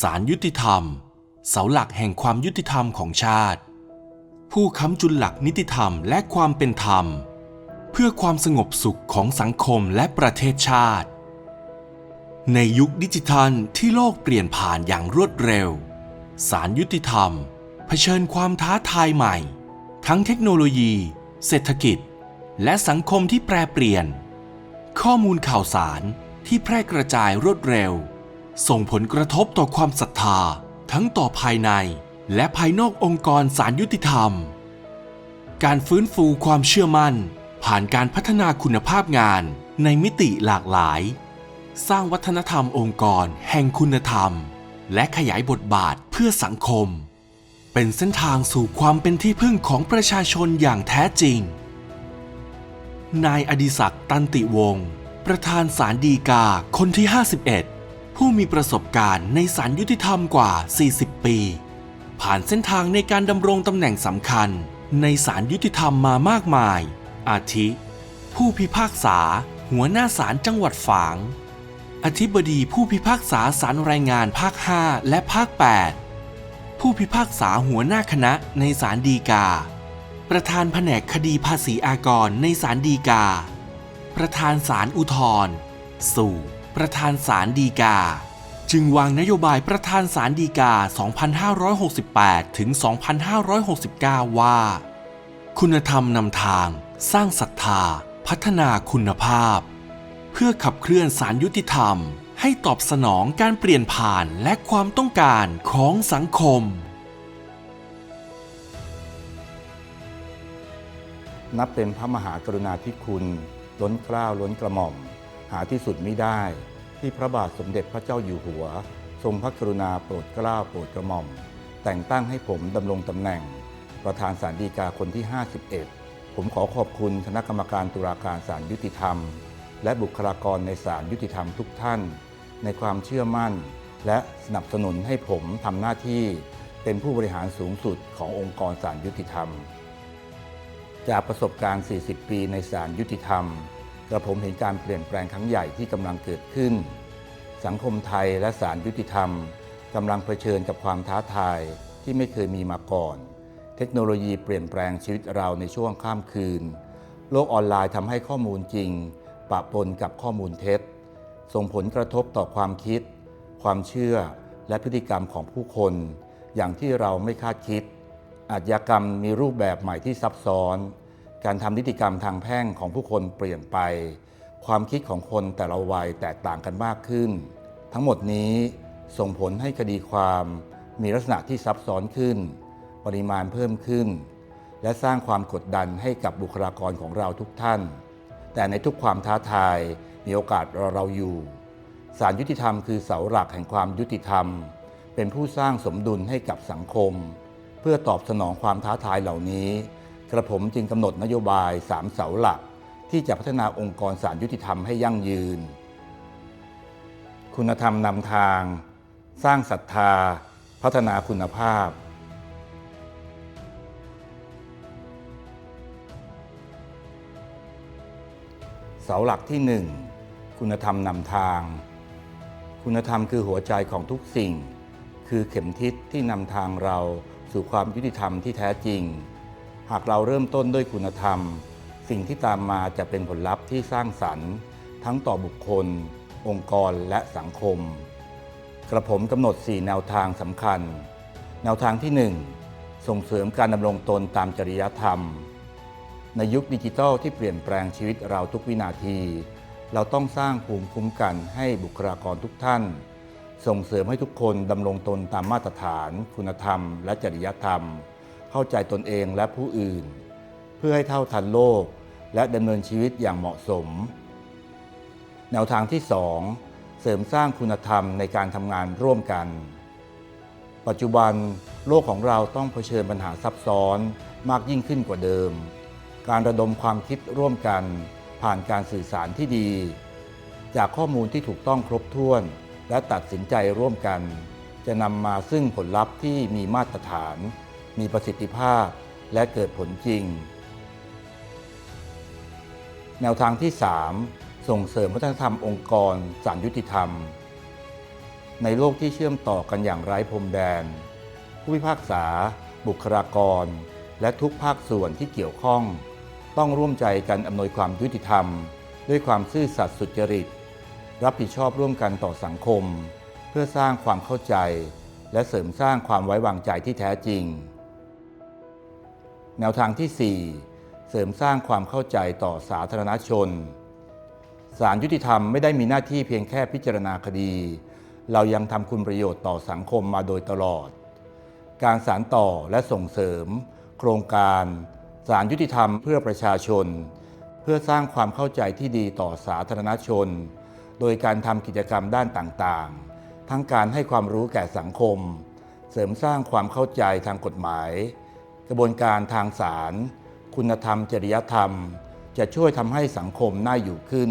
ศาลยุติธรรม เสาหลักแห่งความยุติธรรมของชาติ ผู้ค้ำจุนหลักนิติธรรมและความเป็นธรรม เพื่อความสงบสุขของสังคมและประเทศชาติ ในยุคดิจิทัลที่โลกเปลี่ยนผ่านอย่างรวดเร็วศาลยุติธรรม เผชิญความท้าทายใหม่ ทั้งเทคโนโลยี เศรษฐกิจ และสังคมที่แปรเปลี่ยน ข้อมูลข่าวสารที่แพร่กระจายรวดเร็ว ส่งผลกระทบต่อความศรัทธาทั้งต่อภายในและภายนอกองค์กรศาลยุติธรรม การฟื้นฟูความเชื่อมั่น ผ่านการพัฒนาคุณภาพงานในมิติหลากหลาย สร้างวัฒนธรรมองค์กรแห่งคุณธรรม และขยายบทบาทเพื่อสังคม เป็นเส้นทางสู่ความเป็นที่พึ่งของประชาชนอย่างแท้จริง นายอดิศักดิ์ตันติวงศ์ประธานศาลฎีกาคนที่ 51 ผู้มีประสบการณ์ในศาลยุติธรรมกว่า 40 ปี ผ่านเส้นทางในการดำรงตำแหน่งสำคัญ ในศาลยุติธรรมมามากมาย อาทิ ผู้พิพากษา หัวหน้าศาลจังหวัดฝาง อธิบดีผู้พิพากษาศาลแรงงานภาค 5 และภาค 8 ผู้พิพากษาหัวหน้าคณะในศาลฎีกา ประธานแผนกคดีภาษีอากรในศาลฎีกา ประธานศาลอุทธรณ์สู่ ประธานศาลฎีกา จึงวางนโยบายประธานศาลฎีกา 2568 ถึง 2569 ว่า คุณธรรมนำทาง สร้างศรัทธา พัฒนาคุณภาพ เพื่อขับเคลื่อนสารยุติธรรม ให้ตอบสนองการเปลี่ยนผ่านและความต้องการของสังคมนับเป็นพระมหากรุณาธิคุณ ล้นเกล้าล้นกระหม่อม หาที่สุดมิได้ ที่พระบาทสมเด็จพระเจ้าอยู่หัว ทรงพระกรุณาโปรดเกล้าโปรดกระหม่อม แต่งตั้งให้ผมดำรงตำแหน่ง ประธานศาลฎีกาคนที่ 51 ผมขอขอบคุณคณะกรรมการตุลาการศาลยุติธรรม และบุคลากรในศาลยุติธรรมทุกท่าน ในความเชื่อมั่น และสนับสนุนให้ผมทำหน้าที่เป็นผู้บริหารสูงสุดขององค์กรศาลยุติธรรม จากประสบการณ์ 40 ปีในศาลยุติธรรม กระผมเห็นการเปลี่ยนแปลงครั้งใหญ่ที่กำลังเกิดขึ้น สังคมไทยและศาลยุติธรรมกำลังเผชิญกับความท้าทายที่ไม่เคยมีมาก่อน เทคโนโลยีเปลี่ยนแปลงชีวิตเราในช่วงข้ามคืน โลกออนไลน์ทำให้ข้อมูลจริง ปะปนกับข้อมูลเท็จ ส่งผลกระทบต่อความคิด ความเชื่อและพฤติกรรมของผู้คน อย่างที่เราไม่คาดคิดอาชญากรรมมีรูปแบบใหม่ที่ซับซ้อน การทำนิติกรรมทางแพ่งของผู้คนเปลี่ยนไป ความคิดของคนแต่ละวัยแตกต่างกันมากขึ้น ทั้งหมดนี้ส่งผลให้คดีความมีลักษณะที่ซับซ้อนขึ้น ปริมาณเพิ่มขึ้น และสร้างความกดดันให้กับบุคลากรของเราทุกท่าน แต่ในทุกความท้าทายมีโอกาสรอเราอยู่ศาลยุติธรรมคือเสาหลักแห่งความยุติธรรม เป็นผู้สร้างสมดุลให้กับสังคม เพื่อตอบสนองความท้าทายเหล่านี้ กระผมจึงกำหนดนโยบาย 3 เสาหลัก ที่จะพัฒนาองค์กรศาลยุติธรรมให้ยั่งยืน คุณธรรมนำทาง สร้างศรัทธา พัฒนาคุณภาพ เสาหลักที่ 1 คุณธรรมนำทาง คุณธรรมคือหัวใจของทุกสิ่ง คือเข็มทิศที่นำทางเราสู่ความยุติธรรมที่แท้จริง หากเราเริ่มต้นด้วยคุณธรรม สิ่งที่ตามมาจะเป็นผลลัพธ์ที่สร้างสรรค์ ทั้งต่อบุคคล องค์กรและสังคม กระผมกำหนด 4 แนวทางสำคัญ แนวทางที่ 1 ส่งเสริมการดำรงตนตามจริยธรรม ในยุคดิจิทัลที่เปลี่ยนแปลงชีวิตเราทุกวินาที เราต้องสร้างภูมิคุ้มกันให้บุคลากรทุกท่าน ส่งเสริมให้ทุกคนดำรงตนตามมาตรฐาน คุณธรรม และจริยธรรม เข้าใจตนเองและผู้อื่น เพื่อให้เท่าทันโลกและดำเนินชีวิตอย่างเหมาะสม แนวทางที่ 2 เสริมสร้างคุณธรรมในการทำงานร่วมกัน ปัจจุบันโลกของเราต้องเผชิญปัญหาซับซ้อนมากยิ่งขึ้นกว่าเดิม การระดมความคิดร่วมกัน ผ่านการสื่อสารที่ดี จากข้อมูลที่ถูกต้องครบถ้วน และตัดสินใจร่วมกัน จะนำมาซึ่งผลลัพธ์ที่มีมาตรฐาน มีประสิทธิภาพและเกิดผลจริง แนวทางที่ 3 ส่งเสริมวัฒนธรรมองค์กรสารยุติธรรม ในโลกที่เชื่อมต่อกันอย่างไร้พรมแดน ผู้พิพากษา บุคลากร และทุกภาคส่วนที่เกี่ยวข้อง ต้องร่วมใจกันอำนวยความยุติธรรม ด้วยความซื่อสัตย์สุจริต รับผิดชอบร่วมกันต่อสังคม เพื่อสร้างความเข้าใจ และเสริมสร้างความไว้วางใจที่แท้จริง แนวทางที่ 4 เสริมสร้างความเข้าใจต่อสาธารณชนศาลยุติธรรมไม่ได้มีหน้าที่เพียงแค่พิจารณาคดี เรายังทำคุณประโยชน์ต่อสังคมมาโดยตลอด การสารต่อและส่งเสริม โครงการศาลยุติธรรมเพื่อประชาชน เพื่อสร้างความเข้าใจที่ดีต่อสาธารณชน โดยการทำกิจกรรมด้านต่างๆ ทั้งการให้ความรู้แก่สังคม เสริมสร้างความเข้าใจทางกฎหมาย กระบวนการทางศาลคุณธรรม จริยธรรม จะช่วยทำให้สังคมน่าอยู่ขึ้น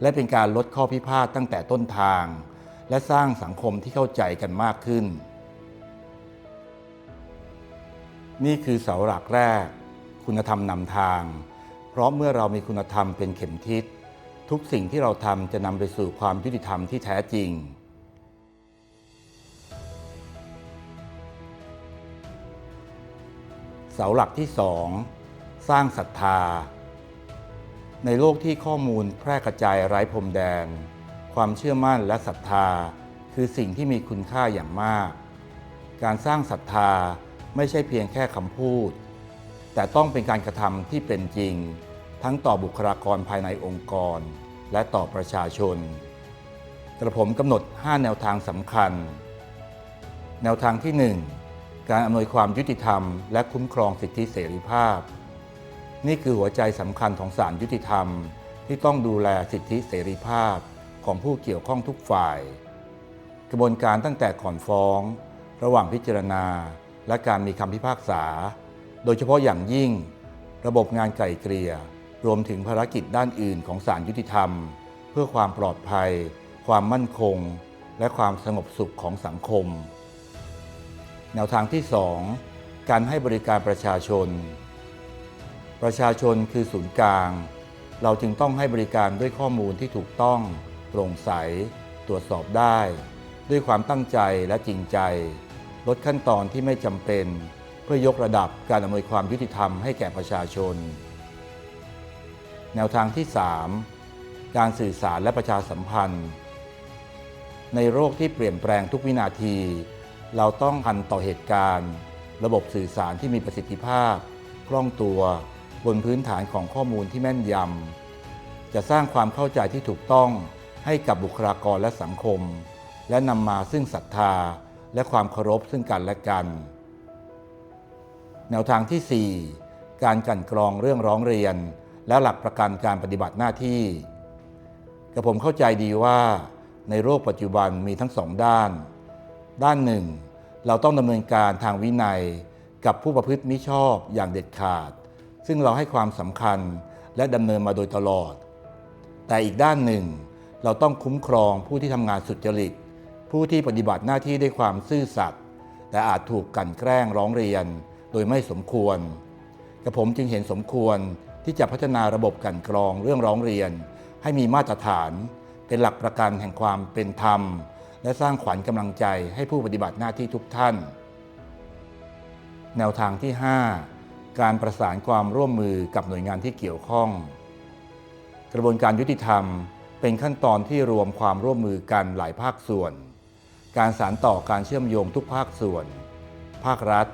และเป็นการลดข้อพิพาทตั้งแต่ต้นทาง และสร้างสังคมที่เข้าใจกันมากขึ้น นี่คือเสาหลักแรก คุณธรรมนำทาง เพราะเมื่อเรามีคุณธรรมเป็นเข็มทิศ ทุกสิ่งที่เราทำจะนำไปสู่ความยุติธรรมที่แท้จริง เสาหลักที่สองสร้างศรัทธา ในโลกที่ข้อมูลแพร่กระจายไร้พรมแดน ความเชื่อมั่นและศรัทธาคือสิ่งที่มีคุณค่าอย่างมาก การสร้างศรัทธาไม่ใช่เพียงแค่คำพูด แต่ต้องเป็นการกระทำที่เป็นจริง ทั้งต่อบุคลากรภายในองค์กร และต่อประชาชน กระผมกำหนด 5 แนวทางสำคัญ แนวทางที่ 1 การอำนวยความยุติธรรม และคุ้มครองสิทธิเสรีภาพ นี่คือหัวใจสำคัญของศาลยุติธรรม ที่ต้องดูแลสิทธิเสรีภาพของผู้เกี่ยวข้องทุกฝ่าย กระบวนการตั้งแต่ก่อนฟ้อง ระหว่างพิจารณา และการมีคำพิพากษา โดยเฉพาะอย่างยิ่ง ระบบงานไก่เกลี่ย รวมถึงภารกิจด้านอื่นของศาลยุติธรรม เพื่อความปลอดภัย ความมั่นคง และความสงบสุขของสังคม แนวทางที่ 2 การให้บริการประชาชน ประชาชนคือศูนย์กลาง เราจึงต้องให้บริการด้วยข้อมูลที่ถูกต้อง โปร่งใส ตรวจสอบได้ ด้วยความตั้งใจและจริงใจ ลดขั้นตอนที่ไม่จำเป็น เพื่อยกระดับการอำนวยความยุติธรรมให้แก่ประชาชน แนวทางที่ 3 การสื่อสารและประชาสัมพันธ์ ในโลกที่เปลี่ยนแปลงทุกวินาที เราต้องทันต่อเหตุการณ์ ระบบสื่อสารที่มีประสิทธิภาพ คล่องตัว บนพื้นฐานของข้อมูลที่แม่นยำ จะสร้างความเข้าใจที่ถูกต้องให้กับบุคลากรและสังคม และนำมาซึ่งศรัทธาและความเคารพซึ่งกันและกัน แนวทางที่ 4 การกันกรองเรื่องร้องเรียน และหลักประกันการปฏิบัติหน้าที่กระผมเข้าใจดีว่าในโลกปัจจุบันมีทั้งสองด้าน ด้านหนึ่ง เราต้องดำเนินการทางวินัยกับผู้ประพฤติมิชอบอย่างเด็ดขาด ซึ่งเราให้ความสำคัญและดำเนินมาโดยตลอด แต่อีกด้านหนึ่ง เราต้องคุ้มครองผู้ที่ทำงานสุจริต ผู้ที่ปฏิบัติหน้าที่ด้วยความซื่อสัตย์แต่อาจถูกกันแกล้งร้องเรียน โดยไม่สมควรกระผมจึงเห็นสมควรที่จะพัฒนาระบบกันกรองเรื่องร้องเรียน ให้มีมาตรฐาน เป็นหลักประกันแห่งความเป็นธรรม และสร้างขวัญกำลังใจให้ผู้ปฏิบัติหน้าที่ทุกท่าน แนวทางที่ 5 การประสานความร่วมมือกับหน่วยงานที่เกี่ยวข้อง กระบวนการยุติธรรมเป็นขั้นตอนที่รวมความร่วมมือกันหลายภาคส่วน การสานต่อการเชื่อมโยงทุกภาคส่วน ภาครัฐ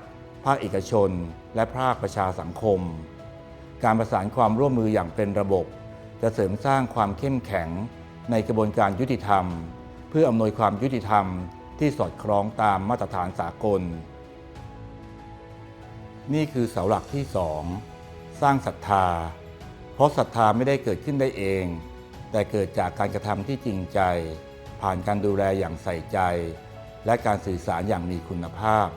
ภาคเอกชน และภาคประชาสังคม การประสานความร่วมมืออย่างเป็นระบบ จะเสริมสร้างความเข้มแข็งในกระบวนการยุติธรรม เพื่ออำนวยความยุติธรรมที่สอดคล้องตามมาตรฐานสากล นี่คือเสาหลักที่สองสร้างศรัทธา เพราะศรัทธาไม่ได้เกิดขึ้นได้เอง แต่เกิดจากการกระทำที่จริงใจ ผ่านการดูแลอย่างใส่ใจ และการสื่อสารอย่างมีคุณภาพ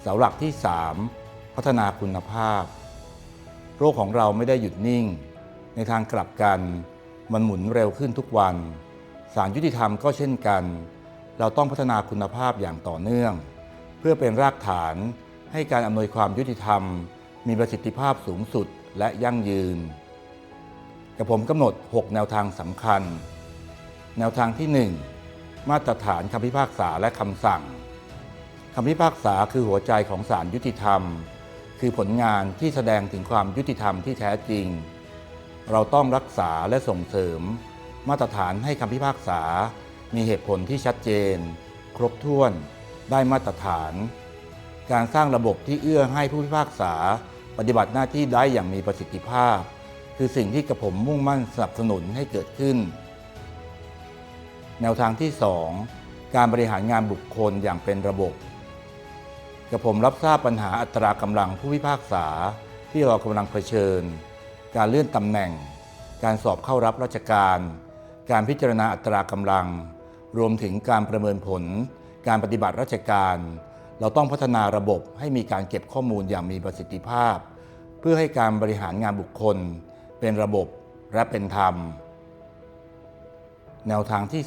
เสาหลักที่ 3 พัฒนาคุณภาพ โรคของเราไม่ได้หยุดนิ่ง ในทางกลับกัน มันหมุนเร็วขึ้นทุกวันสารยุติธรรมก็เช่นกัน เราต้องพัฒนาคุณภาพอย่างต่อเนื่อง เพื่อเป็นรากฐานให้การอำนวยความยุติธรรม มีประสิทธิภาพสูงสุดและยั่งยืนกับผมกำหนด 6 แนวทางสำคัญ แนวทางที่ 1 มาตรฐานคำพิพากษาและคำสั่งคำพิพากษาคือหัวใจของศาลยุติธรรม คือผลงานที่แสดงถึงความยุติธรรมที่แท้จริง เราต้องรักษาและส่งเสริม มาตรฐานให้คำพิพากษา มีเหตุผลที่ชัดเจน ครบถ้วน ได้มาตรฐาน การสร้างระบบที่เอื้อให้ผู้พิพากษา ปฏิบัติหน้าที่ได้อย่างมีประสิทธิภาพ คือสิ่งที่กระผมมุ่งมั่นสนับสนุนให้เกิดขึ้น แนวทางที่ 2 การบริหารงานบุคคลอย่างเป็นระบบกระผมรับทราบปัญหาอัตรากำลังผู้พิพากษาที่เรากำลังเผชิญ การเลื่อนตำแหน่ง การสอบเข้ารับราชการ การพิจารณาอัตรากำลัง รวมถึงการประเมินผล การปฏิบัติราชการ เราต้องพัฒนาระบบให้มีการเก็บข้อมูลอย่างมีประสิทธิภาพ เพื่อให้การบริหารงานบุคคล เป็นระบบและเป็นธรรม แนวทางที่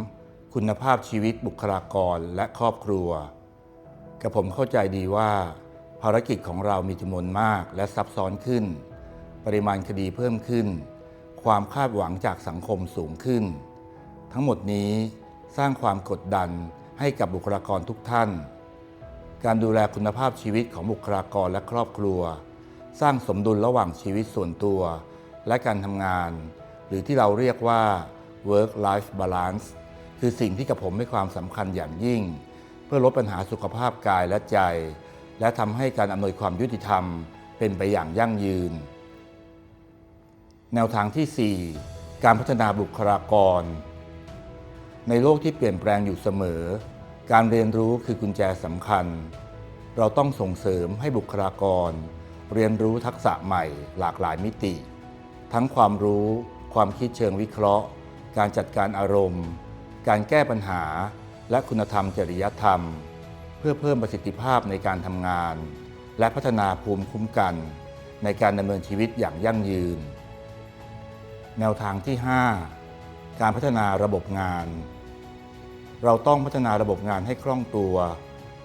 3 คุณภาพชีวิตบุคลากรและครอบครัวกระผมเข้าใจดีว่า ภารกิจของเรามีจำนวนมากและซับซ้อนขึ้น ปริมาณคดีเพิ่มขึ้น ความคาดหวังจากสังคมสูงขึ้น ทั้งหมดนี้สร้างความกดดันให้กับบุคลากรทุกท่าน การดูแลคุณภาพชีวิตของบุคลากรและครอบครัว สร้างสมดุลระหว่างชีวิตส่วนตัว และการทำงาน หรือที่เราเรียกว่า work life balance คือสิ่งที่กับผมให้ความสำคัญอย่างยิ่ง เพื่อลดปัญหาสุขภาพกายและใจ และทำให้การอำนวยความยุติธรรมเป็นไปอย่างยั่งยืน แนวทางที่ 4 การพัฒนาบุคลากร ในโลกที่เปลี่ยนแปลงอยู่เสมอ การเรียนรู้คือกุญแจสำคัญ เราต้องส่งเสริมให้บุคลากร เรียนรู้ทักษะใหม่หลากหลายมิติ ทั้งความรู้ ความคิดเชิงวิเคราะห์ การจัดการอารมณ์ การแก้ปัญหา และคุณธรรมจริยธรรม เพื่อเพิ่มประสิทธิภาพในการทำงาน และพัฒนาภูมิคุ้มกัน ในการดำเนินชีวิตอย่างยั่งยืน แนวทางที่ 5 การพัฒนาระบบงาน เราต้องพัฒนาระบบงานให้คล่องตัว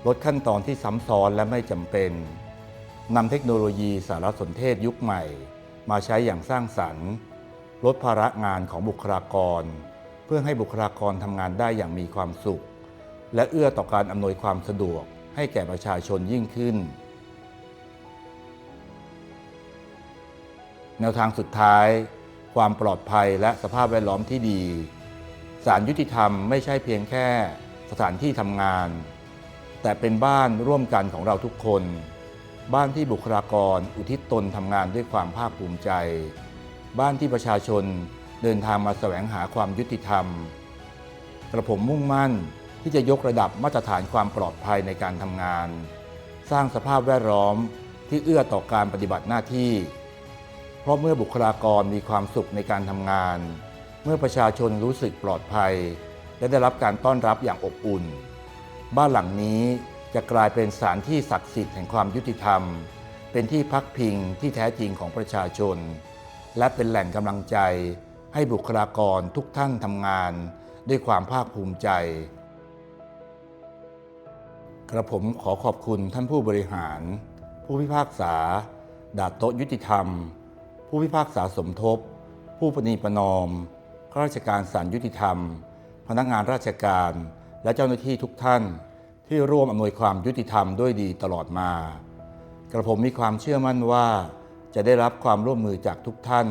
ลดขั้นตอนที่ซ้ำซ้อนและไม่จำเป็นนำเทคโนโลยีสารสนเทศยุคใหม่ มาใช้อย่างสร้างสรรค์ ลดภาระงานของบุคลากร เพื่อให้บุคลากรทำงานได้อย่างมีความสุข และเอื้อต่อการอำนวยความสะดวกให้แก่ประชาชนยิ่งขึ้น แนวทางสุดท้าย ความปลอดภัยและสภาพแวดล้อมที่ดีศาลยุติธรรมไม่ใช่เพียงแค่สถานที่ทำงาน แต่เป็นบ้านร่วมกันของเราทุกคน บ้านที่บุคลากรอุทิศตนทำงานด้วยความภาคภูมิใจ บ้านที่ประชาชนเดินทางมาแสวงหาความยุติธรรม กระผมมุ่งมั่นที่จะยกระดับมาตรฐานความปลอดภัยในการทำงาน สร้างสภาพแวดล้อมที่เอื้อต่อการปฏิบัติหน้าที่ เพราะเมื่อบุคลากรมีความสุขในการทำงาน เมื่อประชาชนรู้สึกปลอดภัย และได้รับการต้อนรับอย่างอบอุ่น บ้านหลังนี้จะกลายเป็นสถานที่ศักดิ์สิทธิ์แห่งความยุติธรรม เป็นที่พักพิงที่แท้จริงของประชาชน และเป็นแหล่งกำลังใจ ให้บุคลากรทุกท่านทำงาน ด้วยความภาคภูมิใจ กระผมขอขอบคุณท่านผู้บริหาร ผู้พิพากษา ดาดโต๊ะยุติธรรม ผู้พิพากษาสมทบ ผู้ปณีประนอมข้าราชการศาลยุติธรรม พนักงานราชการ และเจ้าหน้าที่ทุกท่าน ที่ร่วมอำนวยความยุติธรรมด้วยดีตลอดมา กระผมมีความเชื่อมั่นว่า จะได้รับความร่วมมือจากทุกท่าน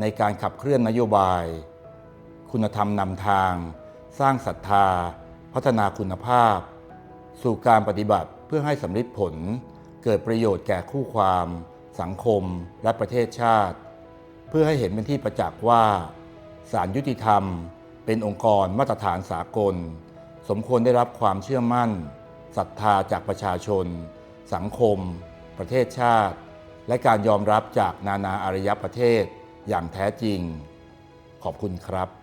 ในการขับเคลื่อนนโยบาย คุณธรรมนำทาง สร้างศรัทธา พัฒนาคุณภาพ สู่การปฏิบัติเพื่อให้สำลิดผล เกิดประโยชน์แก่คู่ความ สังคมและประเทศชาติ เพื่อให้เห็นเป็นที่ประจักษ์ว่าศาลยุติธรรม เป็นองค์กรมาตรฐานสากล สมควรได้รับความเชื่อมั่นศรัทธาจากประชาชน สังคม ประเทศชาติ และการยอมรับจากนานาอารยประเทศอย่างแท้จริง ขอบคุณครับ